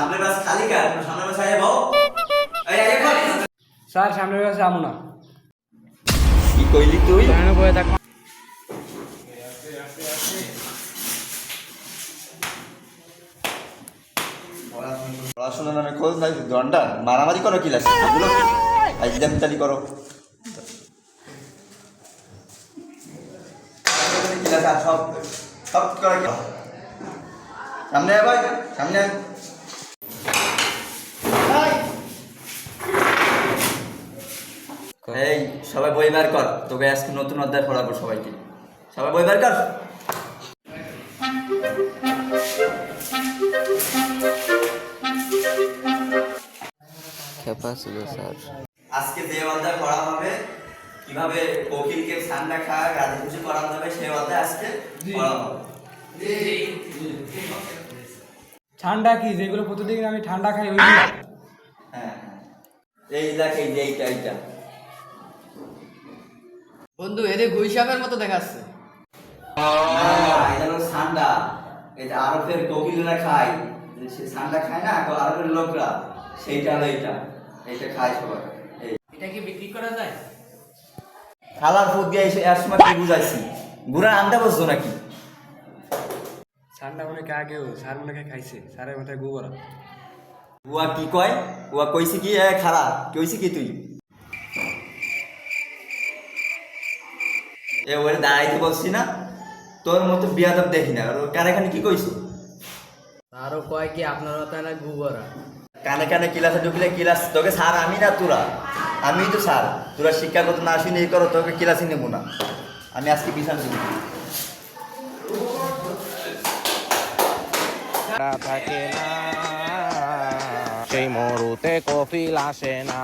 সামনের বাস খালি কার? সামনের বাস আয় বউ এই আয় কর স্যার সামনের আমু না। কি কইলি তুই? সামনে বয়ে থাক। পড়াশোনা নামে খোঁজ নাই দন্ডা মারামারি করো কি লাগছে? একদম তালি করো। সব সব করে সামনে আয় ভাই সামনে এই সবাই বই বার কর। তোকে আজকে নতুন অধ্যায় পড়াবো সবাইকে। সবাই বই বার কর। খেপা ছিল স্যার। আজকে যে অধ্যায় পড়া হবে কীভাবে কোকিলকে ঠান্ডা খাওয়া গাছে কিছু করানো যাবে সেই অধ্যায় আজকে পড়া হবে। ঠান্ডা কি? যেগুলো প্রতিদিন আমি ঠান্ডা খাই ওইগুলো। হ্যাঁ হ্যাঁ। এই দেখ এই যে এইটা এইটা। বন্ধু এদের গুইসাপের মতো দেখাচ্ছে। হ্যাঁ, এটা এটা আরবের কোকিলরা খায় সে ঠান্ডা খায় না তো আরবের লোকরা সেইটা হলো এইটা। এইটা খায় সবাই। এটা কি বিক্রি করা যায়? খালার ফুট দিয়ে এসে এক সময় কি বুঝাইছি? গুড়া আনতে বসছো নাকি? ঠান্ডা মনে কে আগেও স্যার মনে কে খাইছে স্যারের মাথায় গোবর উয়া কি কয়? উয়া কইছে কি এ খারা কইছে কি তুই? এ ওরে দাঁড়াইতে বলছি না তোর মতো বিয়াদব দেখি না। আর কানে কানে কি কইছো? আরও কয় কি আপনারা তাই না গুবরা কানে কানে ক্লাসে ঢুকলে ক্লাস তোকে স্যার আমি না তোরা। আমি তো স্যার। তোরা শিক্ষাগত না শুনে এই করো তোকে ক্লাসই নেব না। আমি আজকে বিছান দেবো থাকে না সেই মরুতে কফিল আসে না।